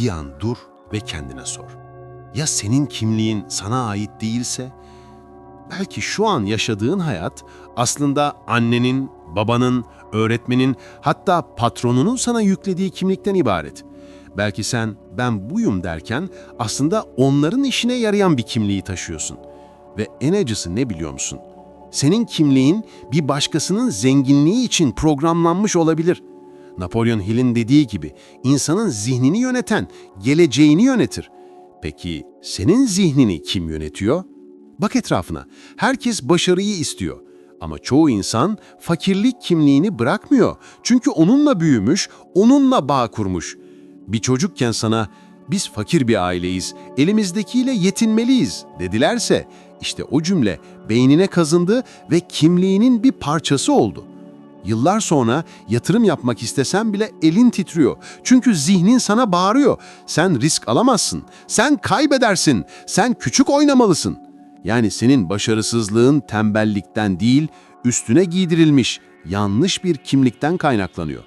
bir an dur ve kendine sor. Ya senin kimliğin sana ait değilse? Belki şu an yaşadığın hayat aslında annenin, babanın, öğretmenin hatta patronunun sana yüklediği kimlikten ibaret. Belki sen ben buyum derken aslında onların işine yarayan bir kimliği taşıyorsun. Ve en acısı ne biliyor musun? Senin kimliğin bir başkasının zenginliği için programlanmış olabilir. Napolyon Hill'in dediği gibi insanın zihnini yöneten, geleceğini yönetir. Peki senin zihnini kim yönetiyor? Bak etrafına. Herkes başarıyı istiyor. Ama çoğu insan fakirlik kimliğini bırakmıyor. Çünkü onunla büyümüş, onunla bağ kurmuş. Bir çocukken sana biz fakir bir aileyiz, elimizdekiyle yetinmeliyiz dedilerse işte o cümle beynine kazındı ve kimliğinin bir parçası oldu. Yıllar sonra yatırım yapmak istesen bile elin titriyor. Çünkü zihnin sana bağırıyor. Sen risk alamazsın. Sen kaybedersin. Sen küçük oynamalısın. Yani senin başarısızlığın tembellikten değil, üstüne giydirilmiş yanlış bir kimlikten kaynaklanıyor.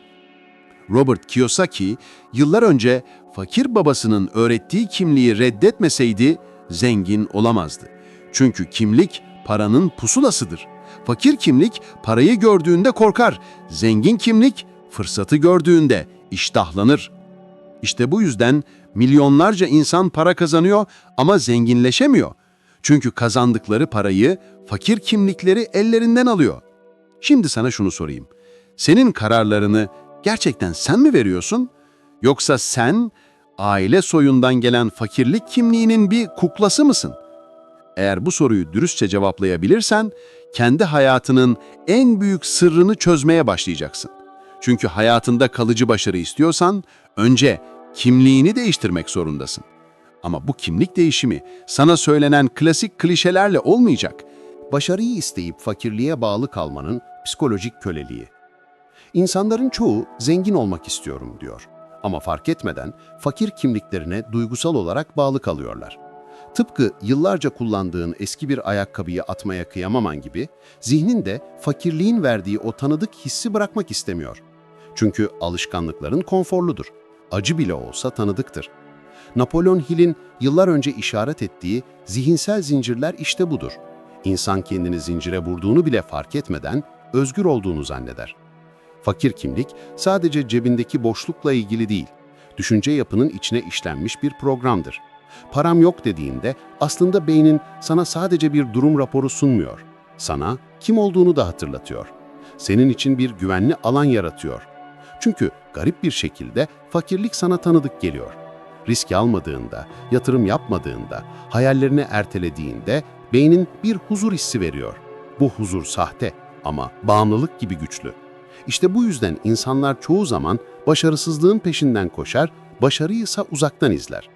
Robert Kiyosaki yıllar önce fakir babasının öğrettiği kimliği reddetmeseydi zengin olamazdı. Çünkü kimlik paranın pusulasıdır. Fakir kimlik parayı gördüğünde korkar. Zengin kimlik fırsatı gördüğünde iştahlanır. İşte bu yüzden milyonlarca insan para kazanıyor ama zenginleşemiyor. Çünkü kazandıkları parayı fakir kimlikleri ellerinden alıyor. Şimdi sana şunu sorayım. Senin kararlarını gerçekten sen mi veriyorsun? Yoksa sen aile soyundan gelen fakirlik kimliğinin bir kuklası mısın? Eğer bu soruyu dürüstçe cevaplayabilirsen, kendi hayatının en büyük sırrını çözmeye başlayacaksın. Çünkü hayatında kalıcı başarı istiyorsan, önce kimliğini değiştirmek zorundasın. Ama bu kimlik değişimi sana söylenen klasik klişelerle olmayacak. Başarıyı isteyip fakirliğe bağlı kalmanın psikolojik köleliği. İnsanların çoğu zengin olmak istiyorum diyor. Ama fark etmeden fakir kimliklerine duygusal olarak bağlı kalıyorlar. Tıpkı yıllarca kullandığın eski bir ayakkabıyı atmaya kıyamaman gibi, zihnin de fakirliğin verdiği o tanıdık hissi bırakmak istemiyor. Çünkü alışkanlıkların konforludur. Acı bile olsa tanıdıktır. Napolyon Hill'in yıllar önce işaret ettiği zihinsel zincirler işte budur. İnsan kendini zincire vurduğunu bile fark etmeden özgür olduğunu zanneder. Fakir kimlik sadece cebindeki boşlukla ilgili değil, düşünce yapının içine işlenmiş bir programdır. Param yok dediğinde aslında beynin sana sadece bir durum raporu sunmuyor. Sana kim olduğunu da hatırlatıyor. Senin için bir güvenli alan yaratıyor. Çünkü garip bir şekilde fakirlik sana tanıdık geliyor. Risk almadığında, yatırım yapmadığında, hayallerini ertelediğinde beynin bir huzur hissi veriyor. Bu huzur sahte ama bağımlılık gibi güçlü. İşte bu yüzden insanlar çoğu zaman başarısızlığın peşinden koşar, başarıyı uzaktan izler.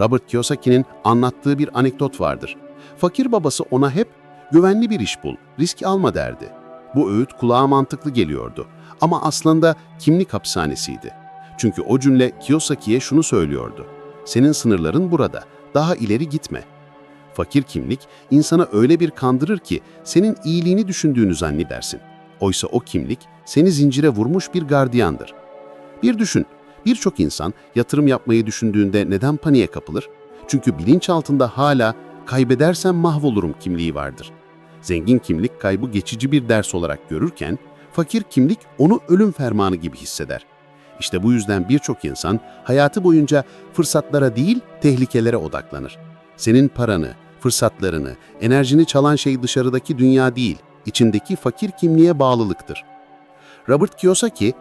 Robert Kiyosaki'nin anlattığı bir anekdot vardır. Fakir babası ona hep güvenli bir iş bul, risk alma derdi. Bu öğüt kulağa mantıklı geliyordu ama aslında kimlik hapishanesiydi. Çünkü o cümle Kiyosaki'ye şunu söylüyordu. Senin sınırların burada, daha ileri gitme. Fakir kimlik insana öyle bir kandırır ki senin iyiliğini düşündüğünü zannedersin. Oysa o kimlik seni zincire vurmuş bir gardiyandır. Bir düşün, birçok insan yatırım yapmayı düşündüğünde neden paniğe kapılır? Çünkü bilinçaltında hala kaybedersem mahvolurum kimliği vardır. Zengin kimlik kaybı geçici bir ders olarak görürken, fakir kimlik onu ölüm fermanı gibi hisseder. İşte bu yüzden birçok insan hayatı boyunca fırsatlara değil tehlikelere odaklanır. Senin paranı, fırsatlarını, enerjini çalan şey dışarıdaki dünya değil, içindeki fakir kimliğe bağlılıktır. Robert Kiyosaki,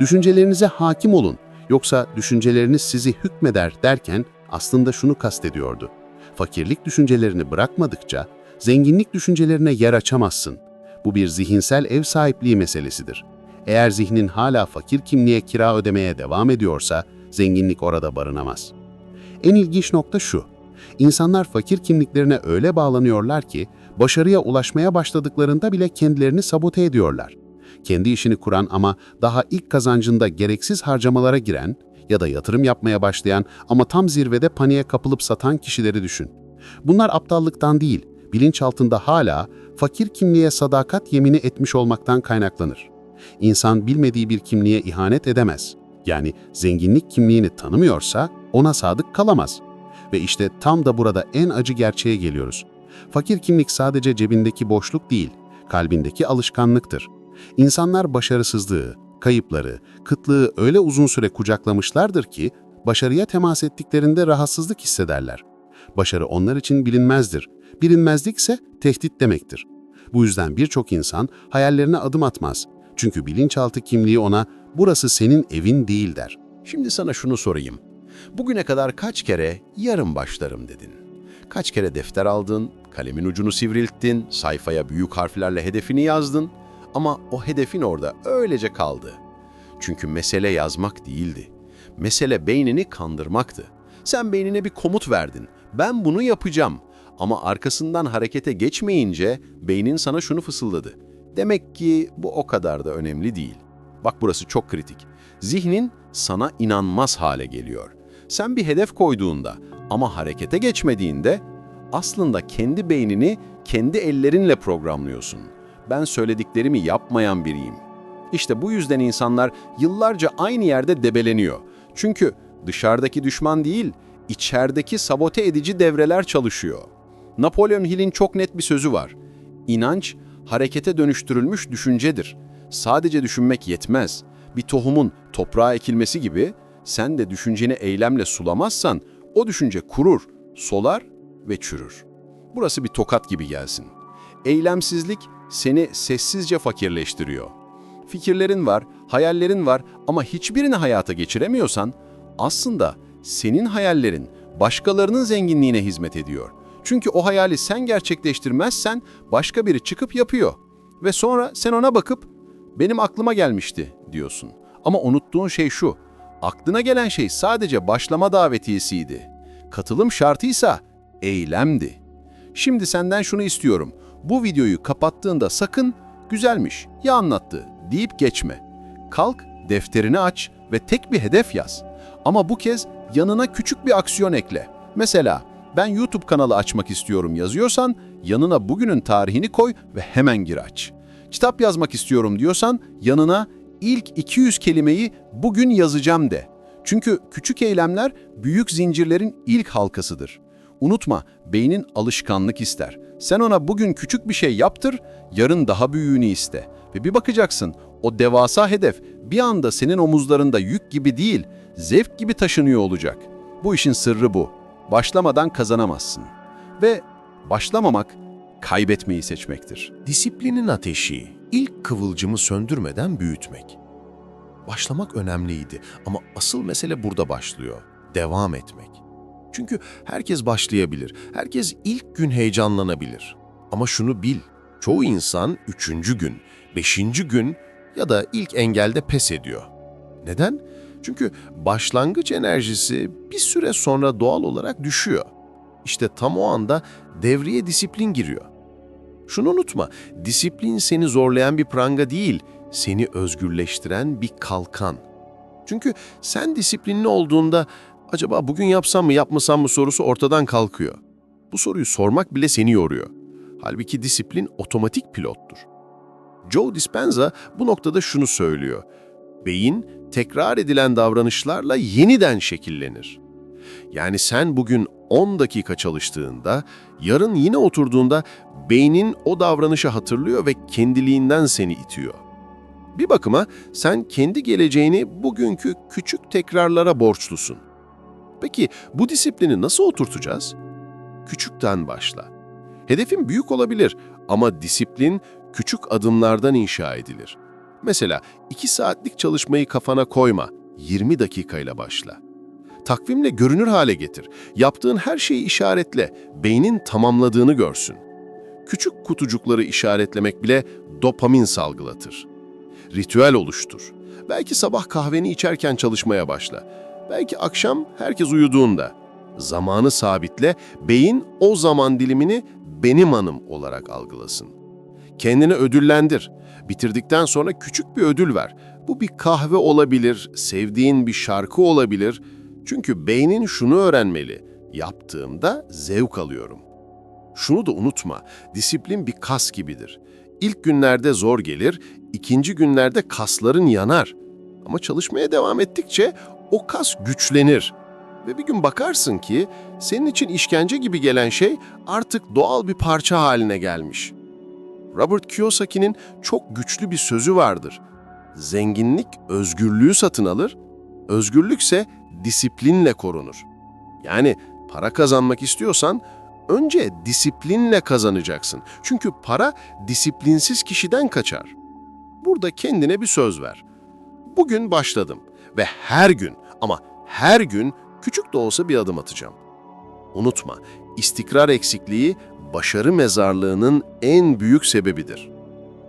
düşüncelerinize hakim olun yoksa düşünceleriniz sizi hükmeder derken aslında şunu kastediyordu. Fakirlik düşüncelerini bırakmadıkça zenginlik düşüncelerine yer açamazsın. Bu bir zihinsel ev sahipliği meselesidir. Eğer zihnin hala fakir kimliğe kira ödemeye devam ediyorsa zenginlik orada barınamaz. En ilginç nokta şu. İnsanlar fakir kimliklerine öyle bağlanıyorlar ki başarıya ulaşmaya başladıklarında bile kendilerini sabote ediyorlar. Kendi işini kuran ama daha ilk kazancında gereksiz harcamalara giren ya da yatırım yapmaya başlayan ama tam zirvede paniğe kapılıp satan kişileri düşün. Bunlar aptallıktan değil, bilinçaltında hala fakir kimliğe sadakat yemini etmiş olmaktan kaynaklanır. İnsan bilmediği bir kimliğe ihanet edemez. Yani zenginlik kimliğini tanımıyorsa ona sadık kalamaz. Ve işte tam da burada en acı gerçeğe geliyoruz. Fakir kimlik sadece cebindeki boşluk değil, kalbindeki alışkanlıktır. İnsanlar başarısızlığı, kayıpları, kıtlığı öyle uzun süre kucaklamışlardır ki başarıya temas ettiklerinde rahatsızlık hissederler. Başarı onlar için bilinmezdir. Bilinmezlik ise tehdit demektir. Bu yüzden birçok insan hayallerine adım atmaz. Çünkü bilinçaltı kimliği ona burası senin evin değil der. Şimdi sana şunu sorayım. Bugüne kadar kaç kere yarın başlarım dedin? Kaç kere defter aldın, kalemin ucunu sivrilttin, sayfaya büyük harflerle hedefini yazdın ama o hedefin orada öylece kaldı. Çünkü mesele yazmak değildi. Mesele beynini kandırmaktı. Sen beynine bir komut verdin. Ben bunu yapacağım. Ama arkasından harekete geçmeyince beynin sana şunu fısıldadı. Demek ki bu o kadar da önemli değil. Bak burası çok kritik. Zihnin sana inanmaz hale geliyor. Sen bir hedef koyduğunda ama harekete geçmediğinde aslında kendi beynini kendi ellerinle programlıyorsun. Ben söylediklerimi yapmayan biriyim. İşte bu yüzden insanlar yıllarca aynı yerde debeleniyor. Çünkü dışarıdaki düşman değil, içerideki sabote edici devreler çalışıyor. Napolyon Hill'in çok net bir sözü var. İnanç, harekete dönüştürülmüş düşüncedir. Sadece düşünmek yetmez. Bir tohumun toprağa ekilmesi gibi sen de düşünceni eylemle sulamazsan o düşünce kurur, solar ve çürür. Burası bir tokat gibi gelsin. Eylemsizlik seni sessizce fakirleştiriyor. Fikirlerin var, hayallerin var ama hiçbirini hayata geçiremiyorsan aslında senin hayallerin başkalarının zenginliğine hizmet ediyor. Çünkü o hayali sen gerçekleştirmezsen başka biri çıkıp yapıyor. Ve sonra sen ona bakıp benim aklıma gelmişti diyorsun. Ama unuttuğun şey şu, aklına gelen şey sadece başlama davetiyesiydi. Katılım şartıysa eylemdi. Şimdi senden şunu istiyorum. Bu videoyu kapattığında sakın güzelmiş, ya anlattı deyip geçme. Kalk, defterini aç ve tek bir hedef yaz. Ama bu kez yanına küçük bir aksiyon ekle. Mesela ben YouTube kanalı açmak istiyorum yazıyorsan yanına bugünün tarihini koy ve hemen gir aç. Kitap yazmak istiyorum diyorsan yanına ilk 200 kelimeyi bugün yazacağım de. Çünkü küçük eylemler büyük zincirlerin ilk halkasıdır. Unutma, beynin alışkanlık ister. Sen ona bugün küçük bir şey yaptır, yarın daha büyüğünü iste. Ve bir bakacaksın, o devasa hedef bir anda senin omuzlarında yük gibi değil, zevk gibi taşınıyor olacak. Bu işin sırrı bu. Başlamadan kazanamazsın. Ve başlamamak, kaybetmeyi seçmektir. Disiplinin ateşi ilk kıvılcımı söndürmeden büyütmek. Başlamak önemliydi ama asıl mesele burada başlıyor. Devam etmek. Çünkü herkes başlayabilir, herkes ilk gün heyecanlanabilir. Ama şunu bil, çoğu insan üçüncü gün, beşinci gün ya da ilk engelde pes ediyor. Neden? Çünkü başlangıç enerjisi bir süre sonra doğal olarak düşüyor. İşte tam o anda devreye disiplin giriyor. Şunu unutma, disiplin seni zorlayan bir pranga değil, seni özgürleştiren bir kalkan. Çünkü sen disiplinli olduğunda acaba bugün yapsam mı yapmasam mı sorusu ortadan kalkıyor. Bu soruyu sormak bile seni yoruyor. Halbuki disiplin otomatik pilottur. Joe Dispenza bu noktada şunu söylüyor. Beyin tekrar edilen davranışlarla yeniden şekillenir. Yani sen bugün 10 dakika çalıştığında, yarın yine oturduğunda beynin o davranışı hatırlıyor ve kendiliğinden seni itiyor. Bir bakıma sen kendi geleceğini bugünkü küçük tekrarlara borçlusun. Peki bu disiplini nasıl oturtacağız? Küçükten başla. Hedefin büyük olabilir ama disiplin küçük adımlardan inşa edilir. Mesela 2 saatlik çalışmayı kafana koyma, 20 dakikayla başla. Takvimle görünür hale getir. Yaptığın her şeyi işaretle, beynin tamamladığını görsün. Küçük kutucukları işaretlemek bile dopamin salgılatır. Ritüel oluştur. Belki sabah kahveni içerken çalışmaya başla. Belki akşam herkes uyuduğunda. Zamanı sabitle, beyin o zaman dilimini benim anım olarak algılasın. Kendini ödüllendir. Bitirdikten sonra küçük bir ödül ver. Bu bir kahve olabilir, sevdiğin bir şarkı olabilir. Çünkü beynin şunu öğrenmeli. Yaptığımda zevk alıyorum. Şunu da unutma, disiplin bir kas gibidir. İlk günlerde zor gelir, ikinci günlerde kasların yanar. Ama çalışmaya devam ettikçe o kas güçlenir. Ve bir gün bakarsın ki senin için işkence gibi gelen şey artık doğal bir parça haline gelmiş. Robert Kiyosaki'nin çok güçlü bir sözü vardır. Zenginlik özgürlüğü satın alır, özgürlükse disiplinle korunur. Yani para kazanmak istiyorsan önce disiplinle kazanacaksın. Çünkü para disiplinsiz kişiden kaçar. Burada kendine bir söz ver. Bugün başladım ve her gün ama her gün küçük de olsa bir adım atacağım. Unutma, istikrar eksikliği başarı mezarlığının en büyük sebebidir.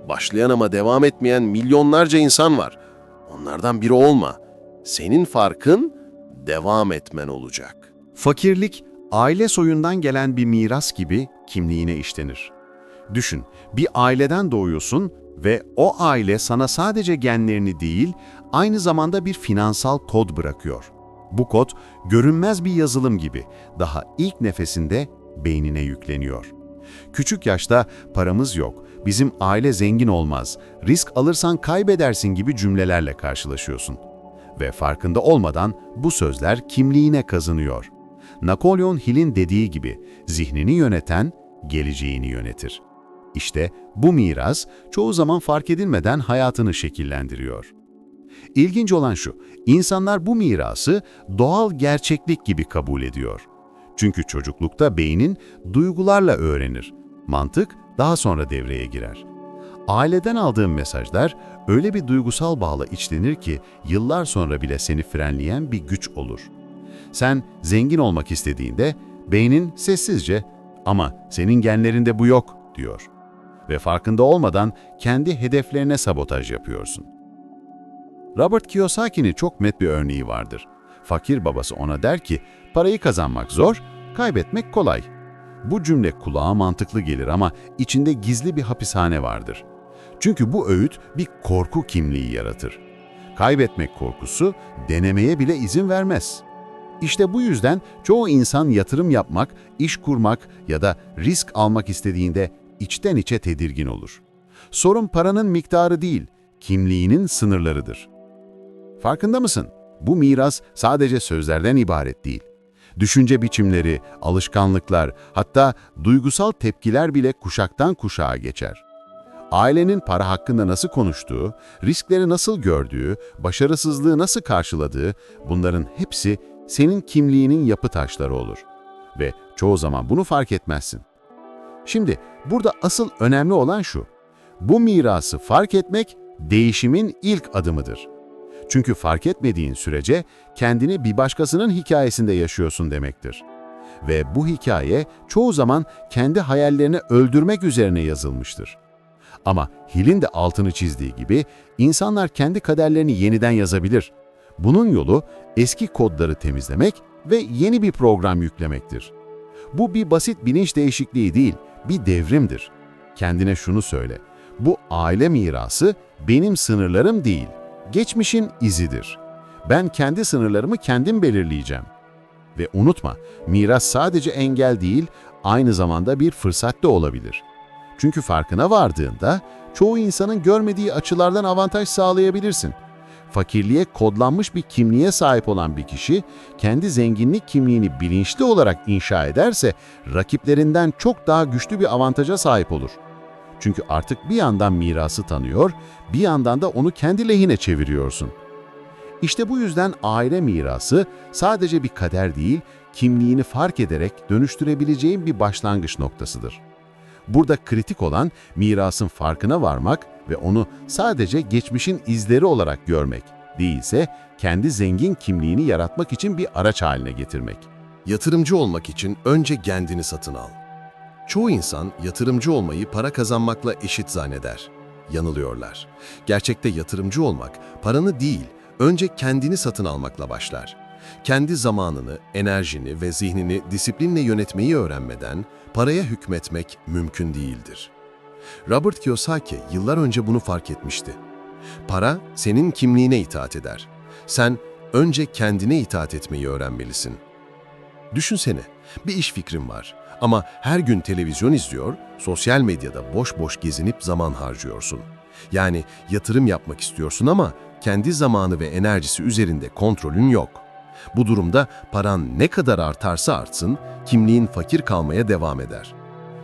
Başlayan ama devam etmeyen milyonlarca insan var. Onlardan biri olma. Senin farkın devam etmen olacak. Fakirlik, aile soyundan gelen bir miras gibi kimliğine işlenir. Düşün, bir aileden doğuyorsun ve o aile sana sadece genlerini değil, aynı zamanda bir finansal kod bırakıyor. Bu kod, görünmez bir yazılım gibi daha ilk nefesinde beynine yükleniyor. Küçük yaşta paramız yok, bizim aile zengin olmaz, risk alırsan kaybedersin gibi cümlelerle karşılaşıyorsun. Ve farkında olmadan bu sözler kimliğine kazınıyor. Napolyon Hill'in dediği gibi zihnini yöneten geleceğini yönetir. İşte bu miras çoğu zaman fark edilmeden hayatını şekillendiriyor. İlginç olan şu, insanlar bu mirası doğal gerçeklik gibi kabul ediyor. Çünkü çocuklukta beynin duygularla öğrenir. Mantık daha sonra devreye girer. Aileden aldığın mesajlar öyle bir duygusal bağla içlenir ki yıllar sonra bile seni frenleyen bir güç olur. Sen zengin olmak istediğinde beynin sessizce ama senin genlerinde bu yok diyor. Ve farkında olmadan kendi hedeflerine sabotaj yapıyorsun. Robert Kiyosaki'nin çok net bir örneği vardır. Fakir babası ona der ki, parayı kazanmak zor, kaybetmek kolay. Bu cümle kulağa mantıklı gelir ama içinde gizli bir hapishane vardır. Çünkü bu öğüt bir korku kimliği yaratır. Kaybetmek korkusu denemeye bile izin vermez. İşte bu yüzden çoğu insan yatırım yapmak, iş kurmak ya da risk almak istediğinde içten içe tedirgin olur. Sorun paranın miktarı değil, kimliğinin sınırlarıdır. Farkında mısın? Bu miras sadece sözlerden ibaret değil. Düşünce biçimleri, alışkanlıklar, hatta duygusal tepkiler bile kuşaktan kuşağa geçer. Ailenin para hakkında nasıl konuştuğu, riskleri nasıl gördüğü, başarısızlığı nasıl karşıladığı, bunların hepsi senin kimliğinin yapı taşları olur. Ve çoğu zaman bunu fark etmezsin. Şimdi burada asıl önemli olan şu. Bu mirası fark etmek değişimin ilk adımıdır. Çünkü fark etmediğin sürece kendini bir başkasının hikayesinde yaşıyorsun demektir. Ve bu hikaye çoğu zaman kendi hayallerini öldürmek üzerine yazılmıştır. Ama Hill'in de altını çizdiği gibi insanlar kendi kaderlerini yeniden yazabilir. Bunun yolu eski kodları temizlemek ve yeni bir program yüklemektir. Bu bir basit bilinç değişikliği değil, bir devrimdir. Kendine şunu söyle, bu aile mirası benim sınırlarım değil, geçmişin izidir. Ben kendi sınırlarımı kendim belirleyeceğim. Ve unutma, miras sadece engel değil, aynı zamanda bir fırsat da olabilir. Çünkü farkına vardığında çoğu insanın görmediği açılardan avantaj sağlayabilirsin. Fakirliğe kodlanmış bir kimliğe sahip olan bir kişi, kendi zenginlik kimliğini bilinçli olarak inşa ederse rakiplerinden çok daha güçlü bir avantaja sahip olur. Çünkü artık bir yandan mirası tanıyor, bir yandan da onu kendi lehine çeviriyorsun. İşte bu yüzden aile mirası sadece bir kader değil, kimliğini fark ederek dönüştürebileceğin bir başlangıç noktasıdır. Burada kritik olan mirasın farkına varmak ve onu sadece geçmişin izleri olarak görmek, değilse kendi zengin kimliğini yaratmak için bir araç haline getirmek. Yatırımcı olmak için önce kendini satın al. Çoğu insan yatırımcı olmayı para kazanmakla eşit zanneder. Yanılıyorlar. Gerçekte yatırımcı olmak paranı değil, önce kendini satın almakla başlar. Kendi zamanını, enerjini ve zihnini disiplinle yönetmeyi öğrenmeden paraya hükmetmek mümkün değildir. Robert Kiyosaki yıllar önce bunu fark etmişti. Para senin kimliğine itaat eder. Sen önce kendine itaat etmeyi öğrenmelisin. Düşünsene, bir iş fikrin var ama her gün televizyon izliyor, sosyal medyada boş boş gezinip zaman harcıyorsun. Yani yatırım yapmak istiyorsun ama kendi zamanı ve enerjisi üzerinde kontrolün yok. Bu durumda paran ne kadar artarsa artsın, kimliğin fakir kalmaya devam eder.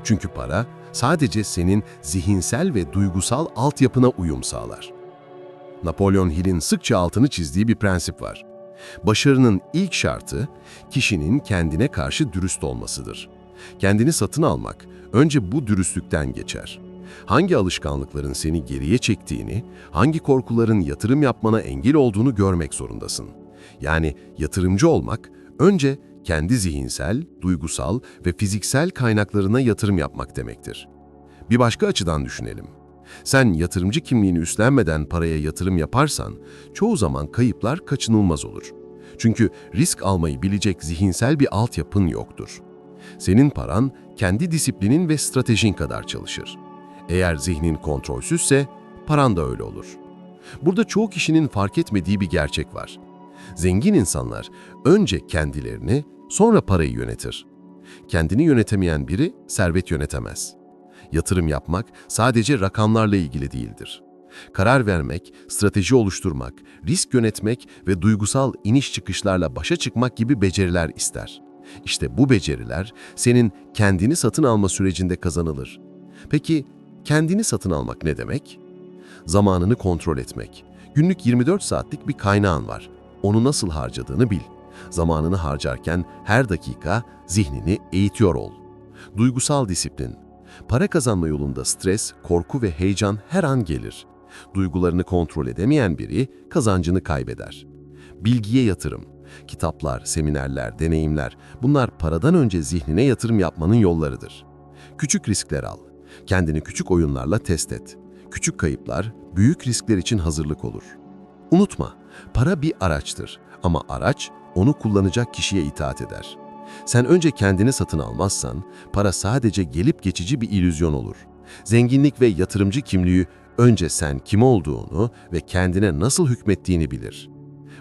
Çünkü para sadece senin zihinsel ve duygusal altyapına uyum sağlar. Napolyon Hill'in sıkça altını çizdiği bir prensip var. Başarının ilk şartı kişinin kendine karşı dürüst olmasıdır. Kendini satın almak önce bu dürüstlükten geçer. Hangi alışkanlıkların seni geriye çektiğini, hangi korkuların yatırım yapmana engel olduğunu görmek zorundasın. Yani yatırımcı olmak önce kendi zihinsel, duygusal ve fiziksel kaynaklarına yatırım yapmak demektir. Bir başka açıdan düşünelim. Sen yatırımcı kimliğini üstlenmeden paraya yatırım yaparsan çoğu zaman kayıplar kaçınılmaz olur. Çünkü risk almayı bilecek zihinsel bir altyapın yoktur. Senin paran kendi disiplinin ve stratejin kadar çalışır. Eğer zihnin kontrolsüzse paran da öyle olur. Burada çoğu kişinin fark etmediği bir gerçek var. Zengin insanlar önce kendilerini, sonra parayı yönetir. Kendini yönetemeyen biri servet yönetemez. Yatırım yapmak sadece rakamlarla ilgili değildir. Karar vermek, strateji oluşturmak, risk yönetmek ve duygusal iniş çıkışlarla başa çıkmak gibi beceriler ister. İşte bu beceriler senin kendini satın alma sürecinde kazanılır. Peki kendini satın almak ne demek? Zamanını kontrol etmek. Günlük 24 saatlik bir kaynağın var. Onu nasıl harcadığını bil. Zamanını harcarken her dakika zihnini eğitiyor ol. Duygusal disiplin. Para kazanma yolunda stres, korku ve heyecan her an gelir. Duygularını kontrol edemeyen biri kazancını kaybeder. Bilgiye yatırım. Kitaplar, seminerler, deneyimler bunlar paradan önce zihnine yatırım yapmanın yollarıdır. Küçük riskler al. Kendini küçük oyunlarla test et. Küçük kayıplar büyük riskler için hazırlık olur. Unutma, para bir araçtır ama araç onu kullanacak kişiye itaat eder. Sen önce kendini satın almazsan, para sadece gelip geçici bir illüzyon olur. Zenginlik ve yatırımcı kimliği önce sen kim olduğunu ve kendine nasıl hükmettiğini bilir.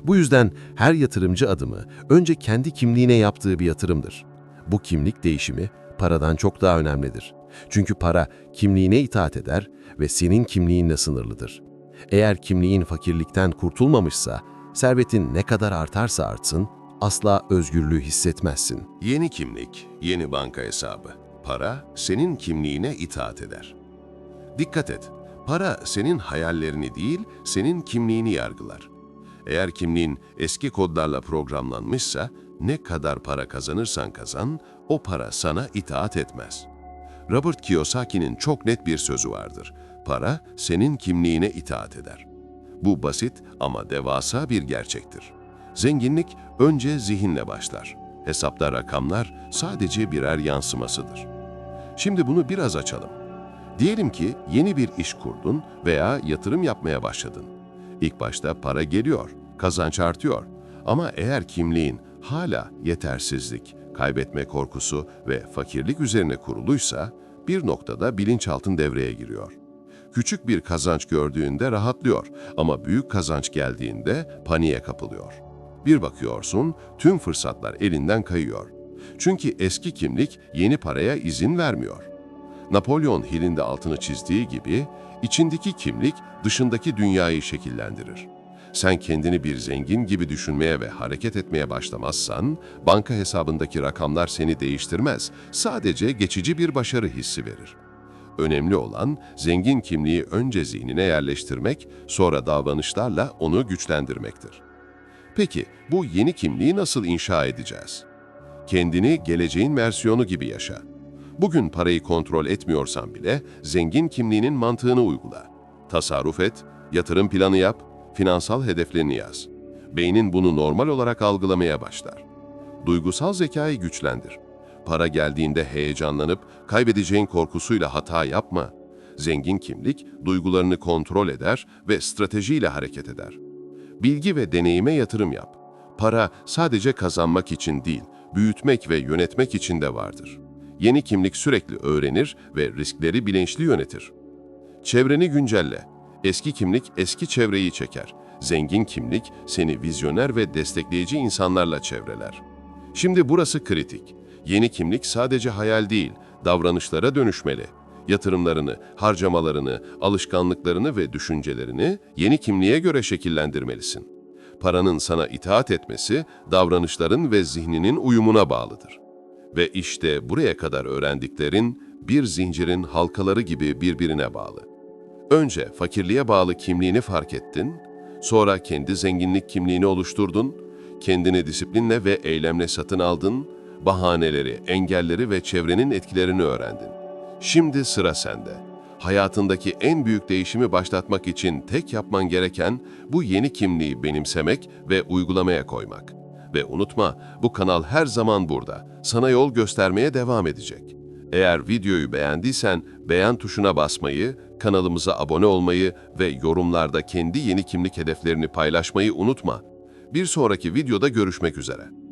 Bu yüzden her yatırımcı adımı önce kendi kimliğine yaptığı bir yatırımdır. Bu kimlik değişimi paradan çok daha önemlidir. Çünkü para kimliğine itaat eder ve senin kimliğinle sınırlıdır. Eğer kimliğin fakirlikten kurtulmamışsa, servetin ne kadar artarsa artsın, asla özgürlüğü hissetmezsin. Yeni kimlik, yeni banka hesabı. Para senin kimliğine itaat eder. Dikkat et, para senin hayallerini değil, senin kimliğini yargılar. Eğer kimliğin eski kodlarla programlanmışsa, ne kadar para kazanırsan kazan, o para sana itaat etmez. Robert Kiyosaki'nin çok net bir sözü vardır. Para senin kimliğine itaat eder. Bu basit ama devasa bir gerçektir. Zenginlik önce zihinle başlar. Hesapta rakamlar sadece birer yansımasıdır. Şimdi bunu biraz açalım. Diyelim ki yeni bir iş kurdun veya yatırım yapmaya başladın. İlk başta para geliyor, kazanç artıyor. Ama eğer kimliğin hala yetersizlik, kaybetme korkusu ve fakirlik üzerine kuruluysa bir noktada bilinçaltın devreye giriyor. Küçük bir kazanç gördüğünde rahatlıyor ama büyük kazanç geldiğinde paniğe kapılıyor. Bir bakıyorsun tüm fırsatlar elinden kayıyor. Çünkü eski kimlik yeni paraya izin vermiyor. Napolyon Hill'in de altını çizdiği gibi içindeki kimlik dışındaki dünyayı şekillendirir. Sen kendini bir zengin gibi düşünmeye ve hareket etmeye başlamazsan, banka hesabındaki rakamlar seni değiştirmez, sadece geçici bir başarı hissi verir. Önemli olan zengin kimliği önce zihnine yerleştirmek, sonra davranışlarla onu güçlendirmektir. Peki bu yeni kimliği nasıl inşa edeceğiz? Kendini geleceğin versiyonu gibi yaşa. Bugün parayı kontrol etmiyorsan bile zengin kimliğinin mantığını uygula. Tasarruf et, yatırım planı yap, finansal hedeflerini yaz. Beynin bunu normal olarak algılamaya başlar. Duygusal zekayı güçlendir. Para geldiğinde heyecanlanıp kaybedeceğin korkusuyla hata yapma. Zengin kimlik duygularını kontrol eder ve stratejiyle hareket eder. Bilgi ve deneyime yatırım yap. Para sadece kazanmak için değil, büyütmek ve yönetmek için de vardır. Yeni kimlik sürekli öğrenir ve riskleri bilinçli yönetir. Çevreni güncelle. Eski kimlik eski çevreyi çeker. Zengin kimlik seni vizyoner ve destekleyici insanlarla çevreler. Şimdi burası kritik. Yeni kimlik sadece hayal değil, davranışlara dönüşmeli. Yatırımlarını, harcamalarını, alışkanlıklarını ve düşüncelerini yeni kimliğe göre şekillendirmelisin. paranın sana itaat etmesi, davranışların ve zihninin uyumuna bağlıdır. Ve işte buraya kadar öğrendiklerin bir zincirin halkaları gibi birbirine bağlı. Önce fakirliğe bağlı kimliğini fark ettin, sonra kendi zenginlik kimliğini oluşturdun, kendini disiplinle ve eylemle satın aldın, bahaneleri, engelleri ve çevrenin etkilerini öğrendin. Şimdi sıra sende. Hayatındaki en büyük değişimi başlatmak için tek yapman gereken bu yeni kimliği benimsemek ve uygulamaya koymak. Ve unutma, bu kanal her zaman burada. Sana yol göstermeye devam edecek. Eğer videoyu beğendiysen beğen tuşuna basmayı, kanalımıza abone olmayı ve yorumlarda kendi yeni kimlik hedeflerini paylaşmayı unutma. Bir sonraki videoda görüşmek üzere.